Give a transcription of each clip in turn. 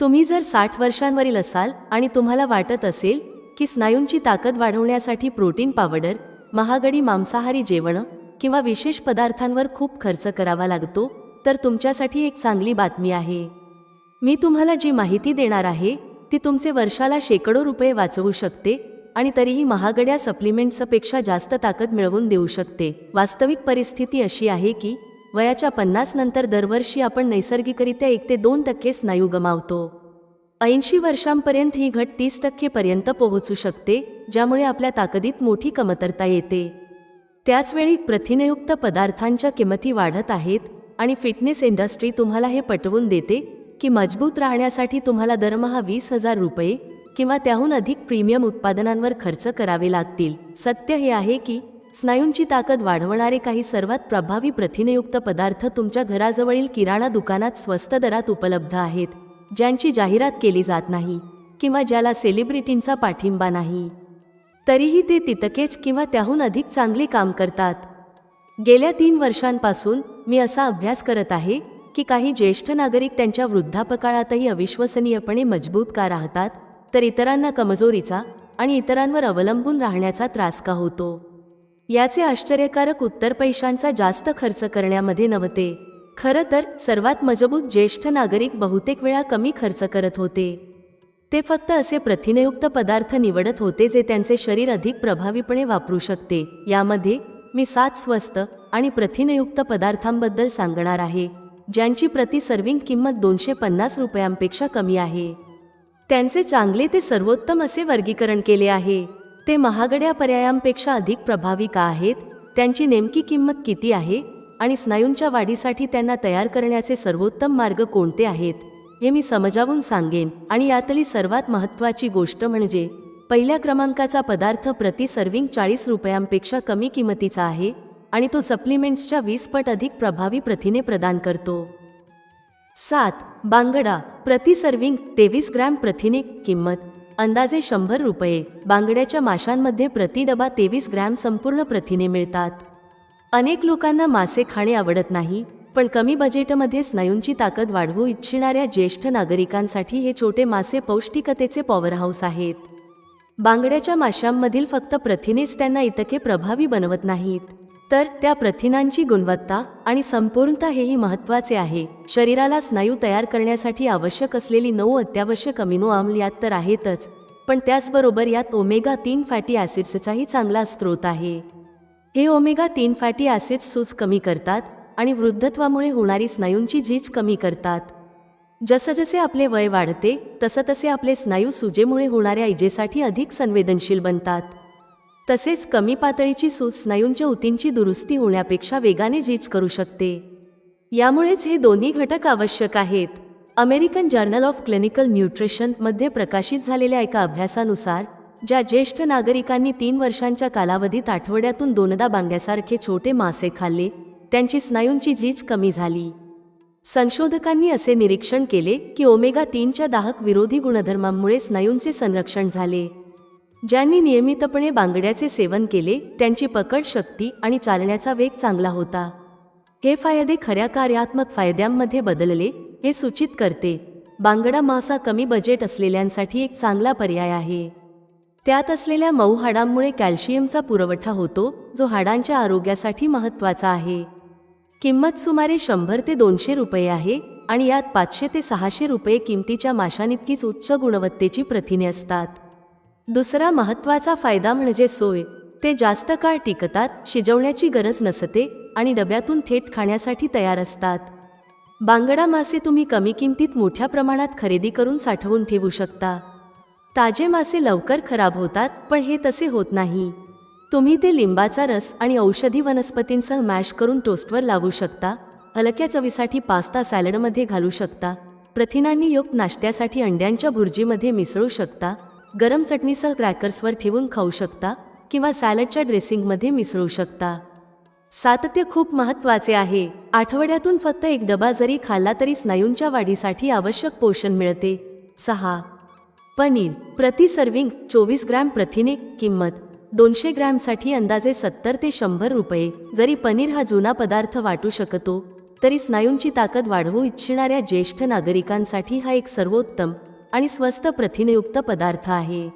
तुम्ही जर साठ वर्षांवरील असाल आणि तुम्हाला वाटत असेल की स्नायूंची ताकद वाढवण्यासाठी प्रोटीन पावडर महागडी मांसाहारी जेवण किंवा विशेष पदार्थांवर खूप खर्च करावा लागतो तर तुमच्यासाठी एक चांगली बातमी आहे. मी तुम्हाला जी माहिती देणार आहे ती तुमचे वर्षाला शेकडो रुपये वाचवू शकते आणि तरीही महागड्या सप्लिमेंट्सपेक्षा जास्त ताकद मिळवून देऊ शकते. वास्तविक परिस्थिती अशी आहे की वयाच्या पन्नास नंतर दरवर्षी आपण नैसर्गिकरित्या एक ते दोन टक्के स्नायू गमावतो. ऐंशी वर्षांपर्यंत ही घट तीस टक्केपर्यंत पोहोचू शकते ज्यामुळे आपल्या ताकदीत मोठी कमतरता येते. त्याचवेळी प्रथिनयुक्त पदार्थांच्या किंमती वाढत आहेत आणि फिटनेस इंडस्ट्री तुम्हाला हे पटवून देते की मजबूत राहण्यासाठी तुम्हाला दरमहा वीस हजार रुपये किंवा त्याहून अधिक प्रीमियम उत्पादनांवर खर्च करावे लागतील. सत्य हे आहे की स्नायूंची ताकद वाढवणारे काही सर्वात प्रभावी प्रथिनयुक्त पदार्थ तुमच्या घराजवळील किराणा दुकानात स्वस्त दरात उपलब्ध आहेत ज्यांची जाहिरात केली जात नाही किंवा ज्याला सेलिब्रिटींचा पाठिंबा नाही. तरीही ते तितकेच किंवा त्याहून अधिक चांगले काम करतात. गेल्या तीन वर्षांपासून मी असा अभ्यास करत आहे की काही ज्येष्ठ नागरिक त्यांच्या वृद्धापकाळातही अविश्वसनीयपणे मजबूत का राहतात तर इतरांना कमजोरीचा आणि इतरांवर अवलंबून राहण्याचा त्रास का होतो. याचे आश्चर्यकारक उत्तर पैशांचा जास्त खर्च करण्यामध्ये नव्हते. खरं तर सर्वात मजबूत ज्येष्ठ नागरिक बहुतेक वेळा कमी खर्च करत होते. ते फक्त असे प्रथिनयुक्त पदार्थ निवडत होते जे त्यांचे शरीर अधिक प्रभावीपणे वापरू शकते. यामध्ये मी सात स्वस्त आणि प्रथिनयुक्त पदार्थांबद्दल सांगणार आहे ज्यांची प्रति सर्विंग किंमत दोनशे पन्नास रुपयांपेक्षा कमी आहे. त्यांचे चांगले ते सर्वोत्तम असे वर्गीकरण केले आहे. ते महागड्या पर्यायांपेक्षा अधिक प्रभावी का आहेत? त्यांची नेमकी किंमत किती आहे? आणि स्नायूंच्या वाढीसाठी त्यांना तयार करण्याचे सर्वोत्तम मार्ग कोणते आहेत? हे मी समजावून सांगेन. आणि यातली सर्वात महत्त्वाची गोष्ट म्हणजे पहिल्या क्रमांकाचा पदार्थ प्रति सर्विंग चाळीस रुपयांपेक्षा कमी किंमतीचा आहे आणि तो सप्लिमेंट्सच्या वीस पट अधिक प्रभावी प्रथिने प्रदान करतो. सात. बांगडा. प्रति सर्विंग तेवीस ग्रॅम प्रथिने किंमत. अंदाजे शंभर रुपये. बांगड्याच्या माशांमध्ये प्रति डबा तेवीस ग्रॅम संपूर्ण प्रथिने मिळतात. अनेक लोकांना मासे खाणे आवडत नाही पण कमी बजेटमध्ये स्नायूंची ताकद वाढवू इच्छिणाऱ्या ज्येष्ठ नागरिकांसाठी हे छोटे मासे पौष्टिकतेचे पॉवरहाऊस आहेत. बांगड्याच्या माशांमधील फक्त प्रथिनेच त्यांना इतके प्रभावी बनवत नाहीत. तर त्या प्रथिनांची गुणवत्ता आणि संपूर्णता हेही महत्त्वाचे आहे. शरीराला स्नायू तयार करण्यासाठी आवश्यक असलेली नऊ अत्यावश्यक अमिनो आम्ल यात तर आहेतच पण त्याचबरोबर यात ओमेगा तीन फॅटी ॲसिड्सचाही चांगला स्रोत आहे. हे ओमेगा तीन फॅटी ॲसिड्स सूज कमी करतात आणि वृद्धत्वामुळे होणारी स्नायूंची झीज कमी करतात. जसजसे आपले वय वाढते तसतसे आपले स्नायू सुजेमुळे होणाऱ्या इजेसाठी अधिक संवेदनशील बनतात. तसेच कमी पातळीची सूज स्नायूंच्या ऊतींची दुरुस्ती होण्यापेक्षा वेगाने झीज करू शकते. यामुळेच हे दोन्ही घटक आवश्यक आहेत. अमेरिकन जर्नल ऑफ क्लिनिकल न्यूट्रिशनमध्ये प्रकाशित झालेल्या एका अभ्यासानुसार ज्या ज्येष्ठ नागरिकांनी तीन वर्षांच्या कालावधीत आठवड्यातून दोनदा बांगड्यासारखे छोटे मासे खाल्ले त्यांची स्नायूंची झीज कमी झाली. संशोधकांनी असे निरीक्षण केले की ओमेगा तीनच्या दाहक विरोधी गुणधर्मांमुळे स्नायूंचे संरक्षण झाले. ज्यांनी नियमितपणे बांगड्याचे सेवन केले त्यांची पकड शक्ती आणि चालण्याचा वेग चांगला होता. हे फायदे खऱ्या कार्यात्मक फायद्यांमध्ये बदलले हे सूचित करते. बांगडा मासा कमी बजेट असलेल्यांसाठी एक चांगला पर्याय आहे. त्यात असलेल्या मऊ हाडांमुळे कॅल्शियमचा पुरवठा होतो जो हाडांच्या आरोग्यासाठी महत्त्वाचा आहे. किंमत सुमारे शंभर ते दोनशे रुपये आहे आणि यात पाचशे ते सहाशे रुपये किमतीच्या माशांइतकीच उच्च गुणवत्तेची प्रथिने असतात. दुसरा महत्त्वाचा फायदा म्हणजे सोय. ते जास्त काळ टिकतात शिजवण्याची गरज नसते आणि डब्यातून थेट खाण्यासाठी तयार असतात. बांगडा मासे तुम्ही कमी किमतीत मोठ्या प्रमाणात खरेदी करून साठवून ठेवू शकता. ताजे मासे लवकर खराब होतात पण हे तसे होत नाही. तुम्ही ते लिंबाचा रस आणि औषधी वनस्पतींसह मॅश करून टोस्टवर लावू शकता हलक्या चवीसाठी पास्ता सॅलडमध्ये घालू शकता प्रथिनांनी युक्त नाश्त्यासाठी अंड्यांच्या भुर्जीमध्ये मिसळू शकता गरम चटणीसह क्रॅकर्सवर ठेवून खाऊ शकता किंवा सॅलडच्या ड्रेसिंगमध्ये मिसळू शकता. सातत्य खूप महत्त्वाचे आहे. आठवड्यातून फक्त एक डबा जरी खाल्ला तरी स्नायूंच्या वाढीसाठी आवश्यक पोषण मिळते. सहा. पनीर. प्रति सर्विंग चोवीस ग्रॅम प्रथिने किंमत दोनशे ग्रॅमसाठी अंदाजे सत्तर ते शंभर रुपये. जरी पनीर हा जुना पदार्थ वाटू शकतो तरी स्नायूंची ताकद वाढवू इच्छिणाऱ्या ज्येष्ठ नागरिकांसाठी हा एक सर्वोत्तम आणि स्वस्त प्रथिनयुक्त पदार्थ आहे.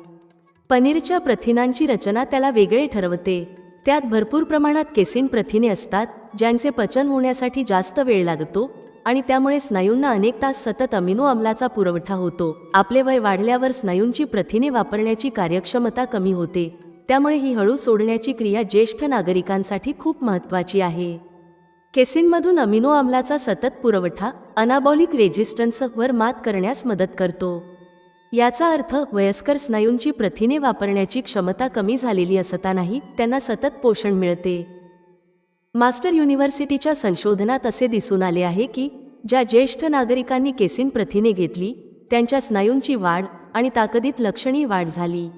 पनीरच्या प्रथिनांची रचना त्याला वेगळे ठरवते. त्यात भरपूर प्रमाणात केसिन प्रथिने असतात ज्यांचे पचन होण्यासाठी जास्त वेळ लागतो आणि त्यामुळे स्नायूंना अनेक तास सतत अमिनो अमलाचा पुरवठा होतो. आपले वय वाढल्यावर स्नायूंची प्रथिने वापरण्याची कार्यक्षमता कमी होते. त्यामुळे ही हळू सोडण्याची क्रिया ज्येष्ठ नागरिकांसाठी खूप महत्त्वाची आहे. केसिनमधून अमिनो आम्लाचा सतत पुरवठा अनाबॉलिक रेजिस्टन्सवर मात करण्यास मदत करतो. याचा अर्थ वयस्कर स्नायूंची प्रथिने वापरण्याची क्षमता कमी झालेली असतानाही त्यांना सतत पोषण मिळते. मास्टर युनिव्हर्सिटीच्या संशोधनात असे दिसून आले आहे की ज्या ज्येष्ठ नागरिकांनी केसिन प्रथिने घेतली त्यांच्या स्नायूंची वाढ आणि ताकदीत लक्षणीय वाढ झाली.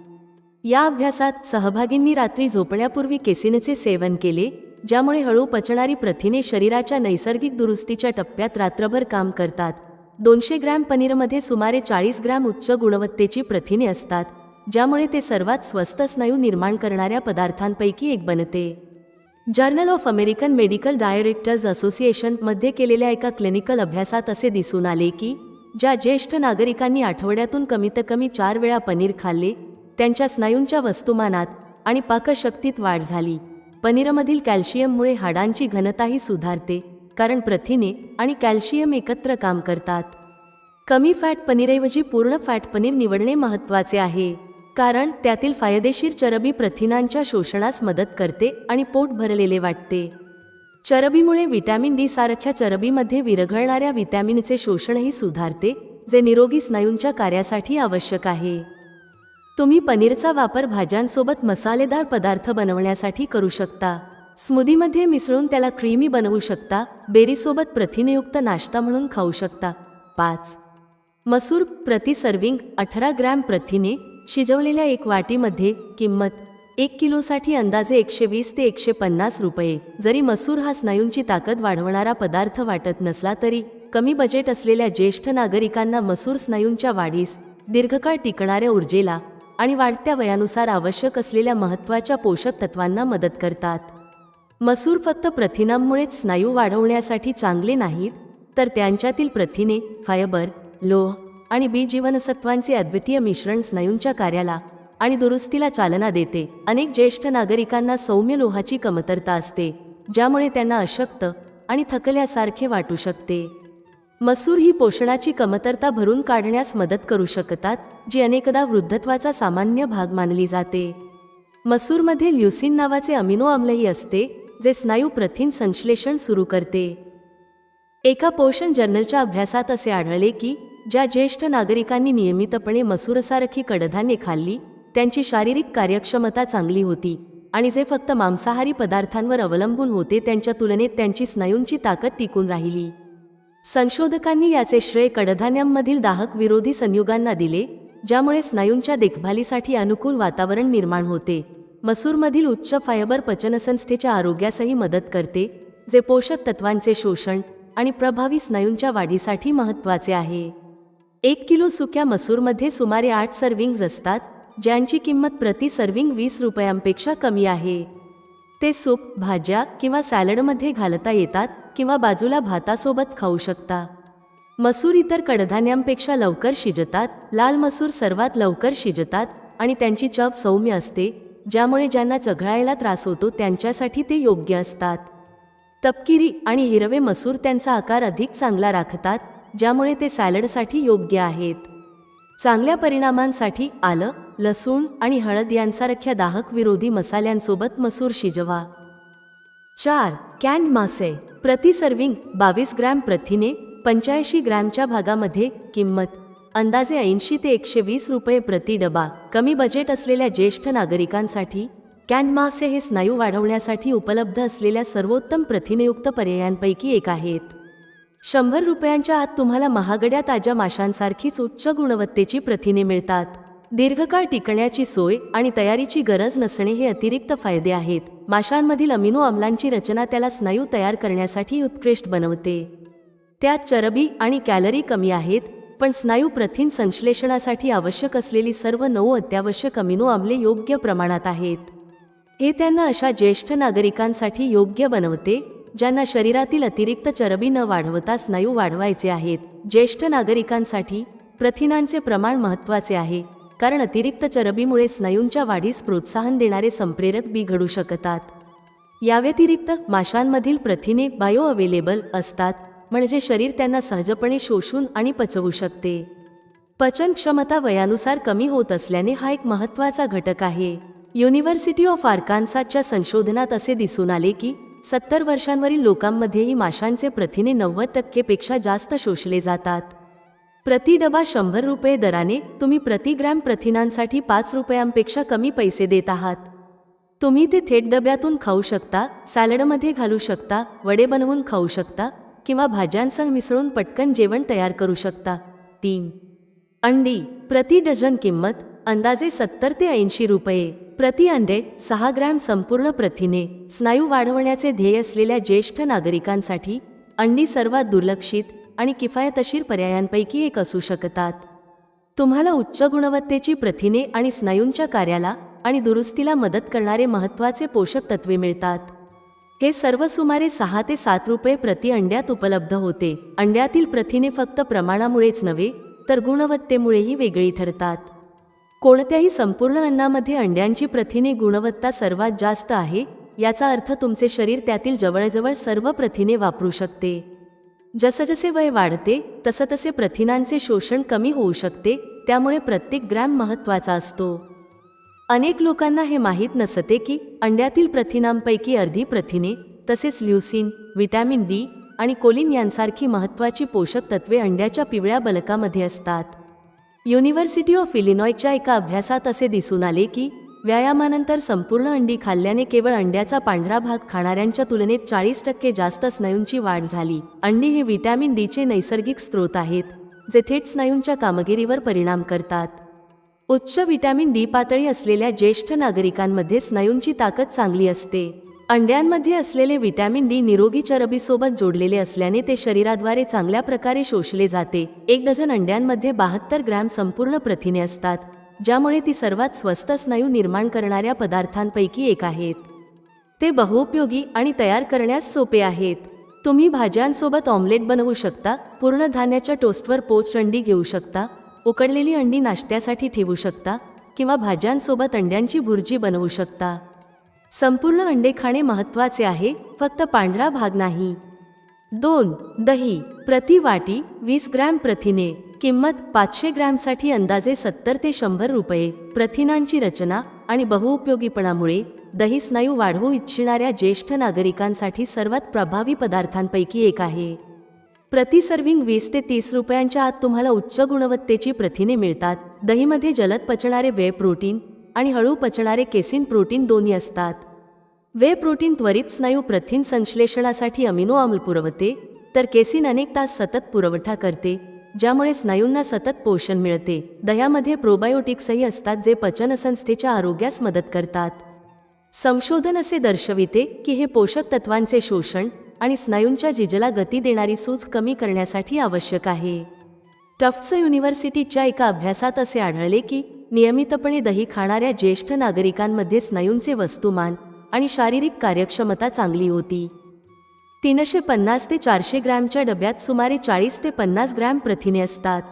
या अभ्यासात सहभागींनी रात्री झोपण्यापूर्वी केसिनचे सेवन केले ज्यामुळे हळू पचणारी प्रथिने शरीराच्या नैसर्गिक दुरुस्तीच्या टप्प्यात रात्रभर काम करतात. दोनशे ग्रॅम पनीरमध्ये सुमारे चाळीस ग्रॅम उच्च गुणवत्तेची प्रथिने असतात ज्यामुळे ते सर्वात स्वस्त स्नायू निर्माण करणाऱ्या पदार्थांपैकी एक बनते. Journal of American medical directors असोसिएशनमध्ये केलेल्या एका क्लिनिकल अभ्यासात असे दिसून आले की ज्या ज्येष्ठ नागरिकांनी आठवड्यातून कमीत कमी चार वेळा पनीर खाल्ले त्यांच्या स्नायूंच्या वस्तुमानात आणि पाकशक्तीत वाढ झाली. पनीरमधील कॅल्शियममुळे हाडांची घनताही सुधारते कारण प्रथिने आणि कॅल्शियम एकत्र काम करतात. कमी फॅट पनीरऐवजी पूर्ण फॅट पनीर निवडणे महत्त्वाचे आहे कारण त्यातील फायदेशीर चरबी प्रथिनांच्या शोषणास मदत करते आणि पोट भरलेले वाटते. चरबीमुळे व्हिटॅमिन डी सारख्या चरबीमध्ये विरघळणाऱ्या व्हिटॅमिनचे शोषणही सुधारते जे निरोगी स्नायूंच्या कार्यासाठी आवश्यक आहे. तुम्ही पनीरचा वापर भाज्यांसोबत मसालेदार पदार्थ बनवण्यासाठी करू शकता. स्मूदीमध्ये मिसळून त्याला क्रीमी बनवू शकता बेरीसोबत प्रथिनयुक्त नाश्ता म्हणून खाऊ शकता. पाच. मसूर प्रति सर्विंग अठरा ग्रॅम प्रथिने शिजवलेल्या एक वाटीमध्ये किंमत एक किलोसाठी अंदाजे एकशे वीस ते एकशे पन्नास रुपये. जरी मसूर हा स्नायूंची ताकद वाढवणारा पदार्थ वाटत नसला तरी कमी बजेट असलेल्या ज्येष्ठ नागरिकांना मसूर स्नायूंच्या वाढीस दीर्घकाळ टिकणाऱ्या ऊर्जेला आणि वाढत्या वयानुसार आवश्यक असलेल्या महत्त्वाच्या पोषक तत्वांना मदत करतात. मसूर फक्त प्रथिनांमुळेच स्नायू वाढवण्यासाठी चांगले नाहीत तर त्यांच्यातील प्रथिने फायबर लोह आणि बी जीवनसत्वांचे अद्वितीय मिश्रण स्नायूंच्या कार्याला आणि दुरुस्तीला चालना देते. अनेक ज्येष्ठ नागरिकांना सौम्य लोहाची कमतरता असते ज्यामुळे त्यांना अशक्त आणि थकल्यासारखे वाटू शकते. मसूर ही पोषणाची कमतरता भरून काढण्यास मदत करू शकतात जी अनेकदा वृद्धत्वाचा सामान्य भाग मानली जाते. मसूरमध्ये ल्युसिन नावाचे अमिनो आम्लही असते जे स्नायू प्रथिन संश्लेषण सुरू करते. एका पोषण जर्नलच्या अभ्यासात असे आढळले की ज्या ज्येष्ठ नागरिकांनी नियमितपणे मसूरसारखी कडधान्ये खाल्ली त्यांची शारीरिक कार्यक्षमता चांगली होती आणि जे फक्त मांसाहारी पदार्थांवर अवलंबून होते त्यांच्या तुलनेत त्यांची स्नायूंची ताकद टिकून राहिली. संशोधकांनी याचे श्रेय कडधान्यांमधील दाहक विरोधी संयुगांना दिले ज्यामुळे स्नायूंच्या देखभालीसाठी अनुकूल वातावरण निर्माण होते. मसूरमधील उच्च फायबर पचनसंस्थेच्या आरोग्यासही मदत करते जे पोषक तत्वांचे शोषण आणि प्रभावी स्नायूंच्या वाढीसाठी महत्त्वाचे आहे. एक किलो सुक्या मसूरमध्ये सुमारे आठ सर्विंग्ज असतात ज्यांची किंमत प्रति सर्विंग वीस रुपयांपेक्षा कमी आहे. ते सूप भाज्या किंवा सॅलडमध्ये घालता येतात किंवा बाजूला भातासोबत खाऊ शकता. मसूर इतर कडधान्यांपेक्षा लवकर शिजतात. लाल मसूर सर्वात लवकर शिजतात आणि त्यांची चव सौम्य असते ज्यामुळे ज्यांना चघळायला त्रास होतो त्यांच्यासाठी ते योग्य असतात. तपकिरी आणि हिरवे मसूर त्यांचा आकार अधिक चांगला राखतात ज्यामुळे ते सॅलडसाठी योग्य आहेत. चांगल्या परिणामांसाठी आलं लसूण आणि हळद यांसारख्या दाहक विरोधी मसाल्यांसोबत मसूर शिजवा. चार कॅन्ड मासे प्रति सर्विंग बावीस ग्रॅम प्रथिने पंच्याऐंशी ग्रॅमच्या भागामध्ये किंमत. अंदाजे ऐंशी ते एकशे वीस रुपये प्रति डबा. कमी बजेट असलेल्या ज्येष्ठ नागरिकांसाठी कॅन्ड मासे हे स्नायू वाढवण्यासाठी उपलब्ध असलेल्या सर्वोत्तम प्रथिनयुक्त पर्यायांपैकी एक आहेत. शंभर रुपयांच्या आत तुम्हाला महागड्या ताज्या माशांसारखीच उच्च गुणवत्तेची प्रथिने मिळतात. दीर्घकाळ टिकण्याची सोय आणि तयारीची गरज नसणे हे अतिरिक्त फायदे आहेत. माशांमधील अमिनो अम्लांची रचना त्याला स्नायू तयार करण्यासाठी उत्कृष्ट बनवते. त्यात चरबी आणि कॅलरी कमी आहेत पण स्नायू प्रथिन संश्लेषणासाठी आवश्यक असलेली सर्व नऊ अत्यावश्यक अमिनो आम्ले योग्य प्रमाणात आहेत. हे त्यांना अशा ज्येष्ठ नागरिकांसाठी योग्य बनवते ज्यांना शरीरातील अतिरिक्त चरबी न वाढवता स्नायू वाढवायचे आहेत. ज्येष्ठ नागरिकांसाठी प्रथिनांचे प्रमाण महत्त्वाचे आहे. कारण अतिरिक्त चरबीमुळे स्नायूंच्या वाढीस प्रोत्साहन देणारे संप्रेरक बी घडू शकतात. याव्यतिरिक्त माशांमधील प्रथिने बायो अवेलेबल असतात म्हणजे शरीर त्यांना सहजपणे शोषून आणि पचवू शकते. पचन क्षमता वयानुसार कमी होत असल्याने हा एक महत्त्वाचा घटक आहे. युनिव्हर्सिटी ऑफ आर्कान्साच्या संशोधनात असे दिसून आले की सत्तर वर्षांवरील लोकांमध्येही माशांचे प्रथिने नव्वद टक्केपेक्षा जास्त शोषले जातात. प्रति डबा शंभर रुपये दराने तुम्ही प्रति ग्रॅम प्रथिनांसाठी पाच रुपयांपेक्षा कमी पैसे देत आहात. तुम्ही ते थेट डब्यातून खाऊ शकता सॅलडमध्ये घालू शकता वडे बनवून खाऊ शकता किंवा भाज्यांसह मिसळून पटकन जेवण तयार करू शकता. तीन. अंडी. प्रति डझन किंमत अंदाजे सत्तर ते ऐंशी रुपये. प्रति अंडे सहा ग्रॅम संपूर्ण प्रथिने. स्नायू वाढवण्याचे ध्येय असलेल्या ज्येष्ठ नागरिकांसाठी अंडी सर्वात दुर्लक्षित आणि किफायतशीर पर्यायांपैकी एक असू शकतात. तुम्हाला उच्च गुणवत्तेची प्रथिने आणि स्नायूंच्या कार्याला आणि दुरुस्तीला मदत करणारे महत्त्वाचे पोषक तत्वे मिळतात. हे सर्व सुमारे सहा ते सात रुपये प्रति अंड्यात उपलब्ध होते. अंड्यातील प्रथिने फक्त प्रमाणामुळेच नव्हे तर गुणवत्तेमुळेही वेगळी ठरतात. कोणत्याही संपूर्ण अन्नामध्ये अंड्यांची प्रथिने गुणवत्ता सर्वात जास्त आहे याचा अर्थ तुमचे शरीर त्यातील जवळजवळ सर्व प्रथिने वापरू शकते. जसजसे वय वाढते तसं तसे प्रथिनांचे शोषण कमी होऊ शकते त्यामुळे प्रत्येक ग्रॅम महत्त्वाचा असतो. अनेक लोकांना हे माहीत नसते की अंड्यातील प्रथिनांपैकी अर्धी प्रथिने तसेच ल्युसिन व्हिटॅमिन डी आणि कोलिन यांसारखी महत्त्वाची पोषक तत्वे अंड्याच्या पिवळ्या बलकामध्ये असतात. युनिव्हर्सिटी ऑफ इलिनॉयच्या एका अभ्यासात असे दिसून आले की व्यायामानंतर संपूर्ण अंडी खाल्ल्याने केवळ अंड्याचा पांढरा भाग खाणाऱ्यांच्या तुलनेत चाळीस टक्के जास्त स्नायूंची वाढ झाली. अंडी हे व्हिटॅमिन डीचे नैसर्गिक स्रोत आहेत जे थेट स्नायूंच्या कामगिरीवर परिणाम करतात. उच्च व्हिटॅमिन डी पातळी असलेल्या ज्येष्ठ नागरिकांमध्ये स्नायूंची ताकद चांगली असते. अंड्यांमध्ये असलेले व्हिटॅमिन डी निरोगी चरबीसोबत जोडलेले असल्याने ते शरीराद्वारे चांगल्या प्रकारे शोषले जाते. एक डझन अंड्यांमध्ये बहात्तर ग्रॅम संपूर्ण प्रथिने असतात. ज्यामुळे ती सर्वात स्वस्त स्नायू निर्माण करणाऱ्या पदार्थांपैकी एक आहेत. ते बहुउपयोगी आणि तयार करण्यास सोपे आहेत. तुम्ही भाज्यांसोबत ऑमलेट बनवू शकता पूर्ण धान्याच्या टोस्टवर पोच अंडी घेऊ शकता उकडलेली अंडी नाश्त्यासाठी ठेवू शकता किंवा भाज्यांसोबत अंड्यांची भुर्जी बनवू शकता. संपूर्ण अंडे खाणे महत्त्वाचे आहे फक्त पांढरा भाग नाही. दोन दही प्रति वाटी वीस ग्रॅम प्रथिने. किंमत पाचशे ग्रॅमसाठी अंदाजे सत्तर ते शंभर रुपये. प्रथिनांची रचना आणि बहुउपयोगीपणामुळे दही स्नायू वाढवू इच्छिणाऱ्या ज्येष्ठ नागरिकांसाठी सर्वात प्रभावी पदार्थांपैकी एक आहे. प्रति सर्विंग वीस ते तीस रुपयांच्या आत तुम्हाला उच्च गुणवत्तेची प्रथिने मिळतात. दहीमध्ये जलद पचणारे वे प्रोटीन आणि हळू पचणारे केसिन प्रोटीन दोन्ही असतात. वे प्रोटीन त्वरित स्नायू प्रथिन संश्लेषणासाठी अमिनो आम्ल पुरवते तर केसिन अनेक तास सतत पुरवठा करते. ज्यामुळे स्नायूंना सतत पोषण मिळते. दह्यामध्ये प्रोबायोटिक्सही असतात जे पचनसंस्थेच्या आरोग्यास मदत करतात. संशोधन असे दर्शविते की हे पोषक तत्वांचे शोषण आणि स्नायूंच्या जिजला गती देणारी सूज कमी करण्यासाठी आवश्यक आहे. टफ्ट्स युनिव्हर्सिटीच्या एका अभ्यासात असे आढळले की नियमितपणे दही खाणाऱ्या ज्येष्ठ नागरिकांमध्ये स्नायूंचे वस्तुमान आणि शारीरिक कार्यक्षमता चांगली होती. तीनशे पन्नास ते चारशे ग्रॅमच्या डब्यात सुमारे चाळीस ते पन्नास ग्रॅम प्रथिने असतात.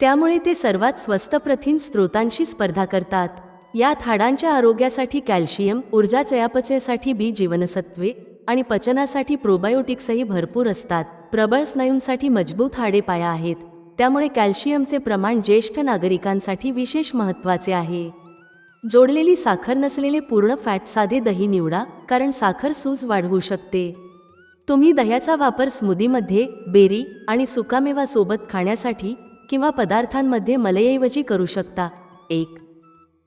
त्यामुळे ते सर्वात स्वस्त प्रथिन स्रोतांशी स्पर्धा करतात. यात हाडांच्या आरोग्यासाठी कॅल्शियम ऊर्जा चयापचयासाठी बी जीवनसत्वे आणि पचनासाठी प्रोबायोटिक्सही भरपूर असतात. प्रबळ स्नायूंसाठी मजबूत हाडे पाया आहेत. त्यामुळे कॅल्शियमचे प्रमाण ज्येष्ठ नागरिकांसाठी विशेष महत्त्वाचे आहे. जोडलेली साखर नसलेले पूर्ण फॅट साधे दही निवडा कारण साखर सूज वाढवू शकते. तुम्ही दह्याचा वापर स्मूदीमध्ये बेरी आणि सुकामेवा सोबत खाण्यासाठी किंवा पदार्थांमध्ये मलईऐवजी करू शकता. एक.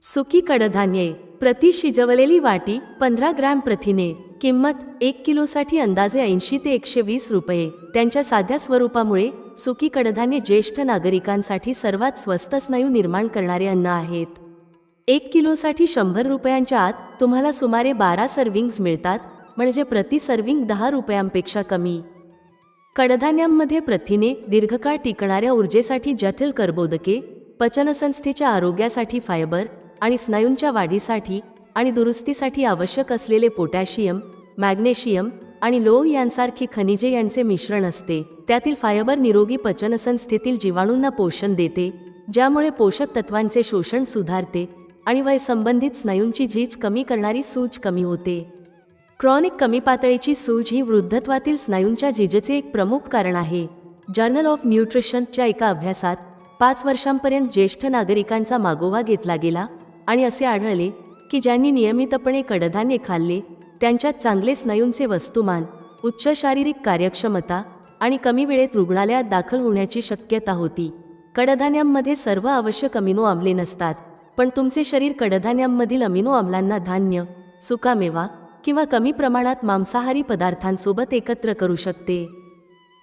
सुकी कडधान्ये. प्रति शिजवलेली वाटी पंधरा ग्रॅम प्रथिने. किंमत एक किलोसाठी अंदाजे ऐंशी ते एकशे वीस रुपये. त्यांच्या साध्या स्वरूपामुळे सुकी कडधान्ये ज्येष्ठ नागरिकांसाठी सर्वात स्वस्त स्नायू निर्माण करणारे अन्न आहेत. एक किलोसाठी शंभर रुपयांच्या आत तुम्हाला सुमारे बारा सर्विंग्ज मिळतात म्हणजे प्रति सर्विंग दहा रुपयांपेक्षा कमी. कडधान्यांमध्ये प्रथिने दीर्घकाळ टिकणाऱ्या ऊर्जेसाठी जटिल कर्बोदके पचनसंस्थेच्या आरोग्यासाठी फायबर आणि स्नायूंच्या वाढीसाठी आणि दुरुस्तीसाठी आवश्यक असलेले पोटॅशियम मॅग्नेशियम आणि लोह यांसारखी खनिजे यांचे मिश्रण असते. त्यातील फायबर निरोगी पचनसंस्थेतील जीवाणूंना पोषण देते ज्यामुळे पोषक तत्वांचे शोषण सुधारते आणि वय संबंधित स्नायूंची झीज कमी करणारी सूज कमी होते. क्रॉनिक कमी पातळीची सूज ही वृद्धत्वातील स्नायूंच्या झिजेचे एक प्रमुख कारण आहे. जर्नल ऑफ न्यूट्रिशनच्या एका अभ्यासात पाच वर्षांपर्यंत ज्येष्ठ नागरिकांचा मागोवा घेतला गेला आणि असे आढळले की ज्यांनी नियमितपणे कडधान्ये खाल्ले त्यांच्यात चांगले स्नायूंचे वस्तुमान उच्च शारीरिक कार्यक्षमता आणि कमी वेळेत रुग्णालयात दाखल होण्याची शक्यता होती. कडधान्यांमध्ये सर्व आवश्यक अमिनो आम्ले नसतात पण तुमचे शरीर कडधान्यांमधील अमिनो आम्लांना धान्य सुकामेवा किंवा कमी प्रमाणात मांसाहारी पदार्थांसोबत एकत्र करू शकते.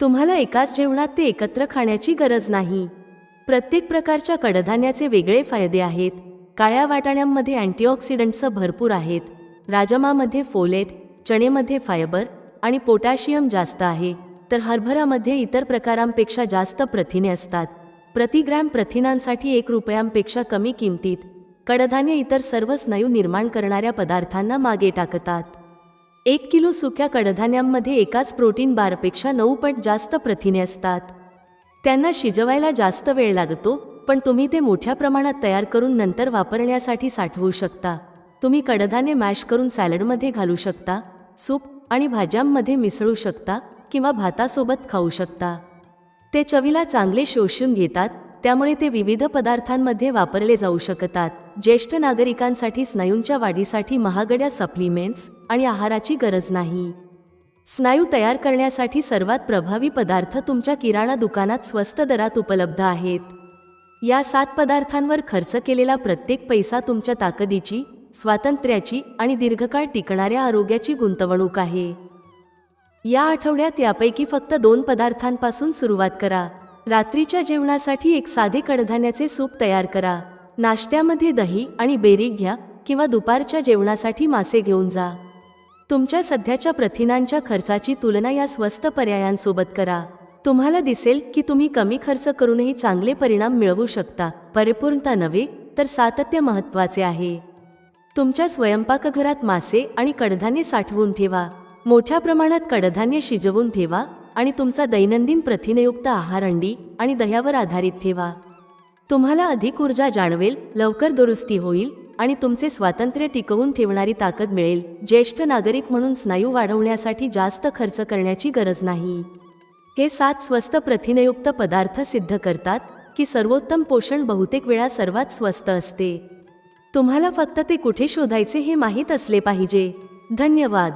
तुम्हाला एकाच जेवणात ते एकत्र खाण्याची गरज नाही. प्रत्येक प्रकारच्या कडधान्याचे वेगळे फायदे आहेत. काळ्या वाटाण्यांमध्ये अँटीऑक्सिडंट्स भरपूर आहेत. राजमामध्ये फोलेट चणेमध्ये फायबर आणि पोटॅशियम जास्त आहे. तर हरभरामध्ये इतर प्रकारांपेक्षा जास्त प्रथिने असतात. प्रति ग्रॅम प्रथिनांसाठी एक रुपयांपेक्षा कमी किमतीत कडधान्य इतर सर्व स्नायू निर्माण करणाऱ्या पदार्थांना मागे टाकतात. एक किलो सुक्या कडधान्यांमध्ये एकाच प्रोटीन बारपेक्षा नऊ पट जास्त प्रथिने असतात. त्यांना शिजवायला जास्त वेळ लागतो पण तुम्ही ते मोठ्या प्रमाणात तयार करून नंतर वापरण्यासाठी साठवू शकता. तुम्ही कडधान्य मॅश करून सॅलडमध्ये घालू शकता सूप आणि भाज्यांमध्ये मिसळू शकता किंवा भातासोबत खाऊ शकता. ते चवीला चांगले शोषून घेतात त्यामुळे ते विविध पदार्थांमध्ये वापरले जाऊ शकतात. ज्येष्ठ नागरिकांसाठी स्नायूंच्या वाढीसाठी महागड्या सप्लिमेंट्स आणि आहाराची गरज नाही. स्नायू तयार करण्यासाठी सर्वात प्रभावी पदार्थ तुमच्या किराणा दुकानात स्वस्त दरात उपलब्ध आहेत. या सात पदार्थांवर खर्च केलेला प्रत्येक पैसा तुमच्या ताकदीची स्वातंत्र्याची आणि दीर्घकाळ टिकणाऱ्या आरोग्याची गुंतवणूक आहे. या आठवड्यात यापैकी फक्त दोन पदार्थांपासून सुरुवात करा. रात्रीच्या जेवणासाठी एक साधे कडधान्याचे सूप तयार करा. नाश्त्यामध्ये दही आणि बेरी घ्या किंवा दुपारच्या जेवणासाठी मासे घेऊन जा. तुमच्या सध्याच्या प्रथिनांच्या खर्चाची तुलना या स्वस्त पर्यायांसोबत करा. तुम्हाला दिसेल की तुम्ही कमी खर्च करूनही चांगले परिणाम मिळवू शकता. परिपूर्णता नव्हे तर सातत्य महत्त्वाचे आहे. तुमच्या स्वयंपाकघरात मासे आणि कडधान्ये साठवून ठेवा. मोठ्या प्रमाणात कडधान्य शिजवून ठेवा. आणि तुमचा दैनंदिन प्रथिनयुक्त आहार अंडी आणि दह्यावर आधारित ठेवा. तुम्हाला अधिक ऊर्जा जाणवेल लवकर दुरुस्ती होईल आणि तुमचे स्वातंत्र्य टिकवून ठेवणारी ताकद मिळेल. ज्येष्ठ नागरिक म्हणून स्नायू वाढवण्यासाठी जास्त खर्च करण्याची गरज नाही. हे सात स्वस्त प्रथिनयुक्त पदार्थ सिद्ध करतात की सर्वोत्तम पोषण बहुतेक वेळा सर्वात स्वस्त असते. तुम्हाला फक्त ते कुठे शोधायचे हे माहीत असले पाहिजे. धन्यवाद.